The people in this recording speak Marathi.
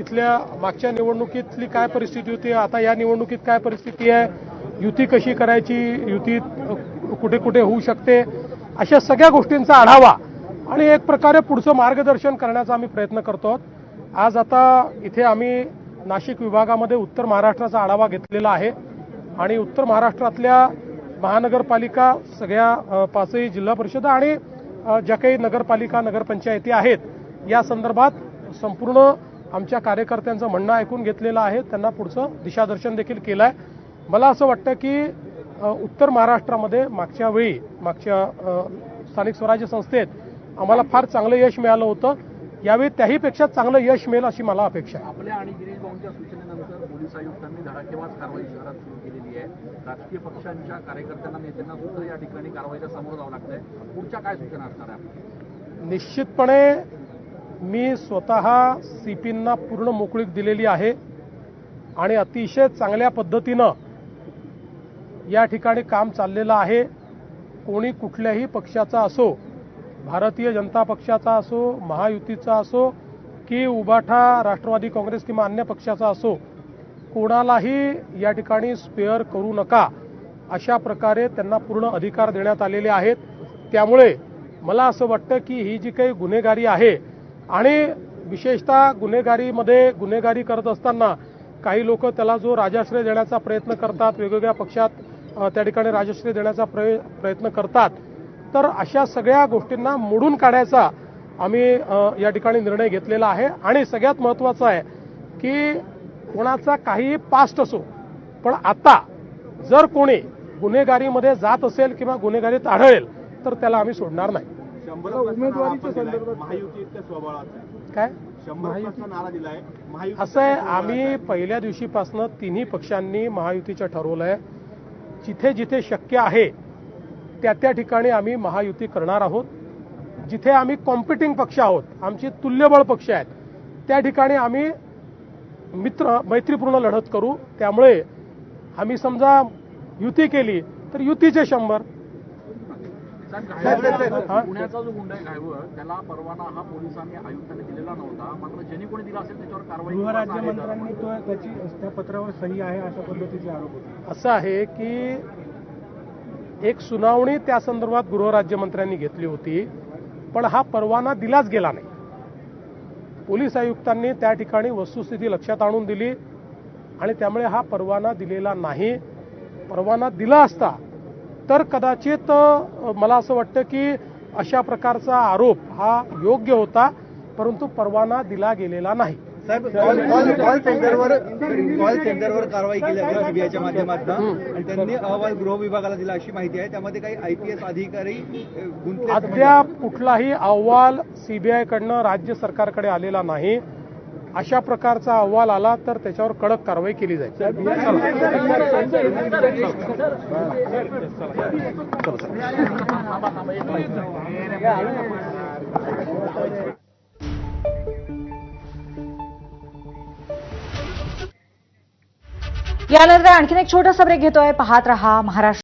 तिथल्या मागच्या निवडणुकीतली काय परिस्थिती होती? आता या निवडणुकीत काय परिस्थिती आहे? युती कशी करायची? युती कुठे कुठे होऊ शकते? अशा सगळ्या गोष्टींचा आढावा आणि एक प्रकारे पुढचं मार्गदर्शन करण्याचा आम्ही प्रयत्न करतो आहोत. आज आता इथे आम्ही नाशिक विभागामध्ये उत्तर महाराष्ट्राचा आढावा घेतलेला आहे आणि उत्तर महाराष्ट्रातल्या महानगरपालिका सगळ्या पाचही जिल्हा परिषद आणि ज्या काही नगरपालिका नगरपंचायती आहेत या संदर्भात संपूर्ण आमच्या कार्यकर्त्यांचं म्हणणं ऐकून घेतलेलं आहे. त्यांना पुढचं दिशादर्शन देखील केलं आहे मला असं वाटतं की उत्तर महाराष्ट्रामध्ये मागच्या वेळी मागच्या स्थानिक स्वराज्य संस्थेत आम्हाला फार चांगलं यश मिळालं होतं. यावेळी त्याहीपेक्षा चांगलं यश मिळेल अशी मला अपेक्षा आहे. आपल्या आणि गिरीश भाऊंच्या सूचनेनंतर पोलीस आयुक्तांनी धडाकेबाज कारवाई शहरात सुरू केलेली आहे. राजकीय पक्षांच्या कार्यकर्त्यांना नेत्यांना सुद्धा या ठिकाणी कारवाईला सामोरं जावं लागतंय. पुढच्या काय सूचना असणार आहे? निश्चितपणे मी स्वतः सीपींना पूर्ण मोकळीक दिलेली आहे आणि अतिशय चांगल्या पद्धतीनं या ठिकाणी काम चाललेलं आहे. कोणी कुठल्याही पक्षाचा असो भारतीय जनता पक्षाचा असो महायुतीचा असो की उबाठा राष्ट्रवादी काँग्रेस किंवा अन्य पक्षाचा असो कोणालाही या ठिकाणी स्पेअर करू नका. अशा प्रकारे त्यांना पूर्ण अधिकार देण्यात आलेले आहेत. त्यामुळे मला असं वाटतं की ही जी काही गुन्हेगारी आहे आणि विशेषतः गुन्हेगारीमध्ये गुन्हेगारी करत असताना काही लोक त्याला जो राजाश्रय देण्याचा प्रयत्न करतात वेगवेगळ्या पक्षात त्या ठिकाणी राजश्रय देण्याचा प्रय प्रयत्न करतात. तर अशा सगळ्या गोष्टींना मोडून काढायचा आम्ही या ठिकाणी निर्णय घेतलेला आहे. आणि सगळ्यात महत्त्वाचं आहे की कोणाचा काहीही पास्ट असो पण आता जर कोणी गुन्हेगारीमध्ये जात असेल किंवा गुन्हेगारीत आढळेल तर त्याला आम्ही सोडणार नाही. शंभर उमेदवारीच्या संदर्भात महायुती इतक्या स्वबळाचा आहे. काय? शंभर टक्का नारा दिलाय. महायुती असं आहे आम्ही पहिल्या दिवशीपासून तिन्ही पक्षांनी महायुतीचं ठरवलं आहे जिथे जिथे शक्य आहे त्या त्या ठिकाणी आम्ही महायुती करणार आहोत. जिथे आम्ही कॉम्पिटिंग पक्ष आहोत आमची तुल्यबळ पक्ष आहेत त्या ठिकाणी आम्ही मित्र मैत्रीपूर्ण लढत करू. त्यामुळे आम्ही समजा युती केली तर युतीचे शंभर हा? पुण्याचा जो गुंडा आहे घायवळ त्याला परवाना हा पोलिसांनी आयुक्तांनी दिलेला नव्हता. मात्र ज्यांनी कोणी दिला असेल त्याच्यावर कारवाई किंवा असं आहे. का? गृहराज्यमंत्र्यांनी तो त्याची त्या पत्रावर सही आहे अशा पद्धतीचे आरोप होते. असं आहे की एक सुनावणी त्या संदर्भात गृहराज्यमंत्र्यांनी घेतली होती पण हा परवाना दिलाच गेला नाही. पोलीस आयुक्तांनी त्या ठिकाणी वस्तुस्थिती लक्षात आणून दिली आणि त्यामुळे हा परवाना दिलेला नाही. परवाना दिला असता तर कदाचित मला असं वाटतं की अशा प्रकारचा आरोप हा योग्य होता परंतु परवाना दिला गेलेला नाही. साहेब कॉल सेंटरवर कॉल सेंटरवर कारवाई केली आहे सीबीआयच्या माध्यमातून. आणि त्यांनी अहवाल गृह विभागाला दिला अशी माहिती आहे. त्यामध्ये काही आयपीएस अधिकारी असं अद्याप कुठलाही अहवाल सीबीआयकडनं राज्य सरकारकडे आलेला नाही. अशा प्रकारचा अहवाल आला तर त्याच्यावर कडक कारवाई केली जाईल यानंतर आणखीन एक छोटासा ब्रेक घेतोय पाहत रहा महाराष्ट्र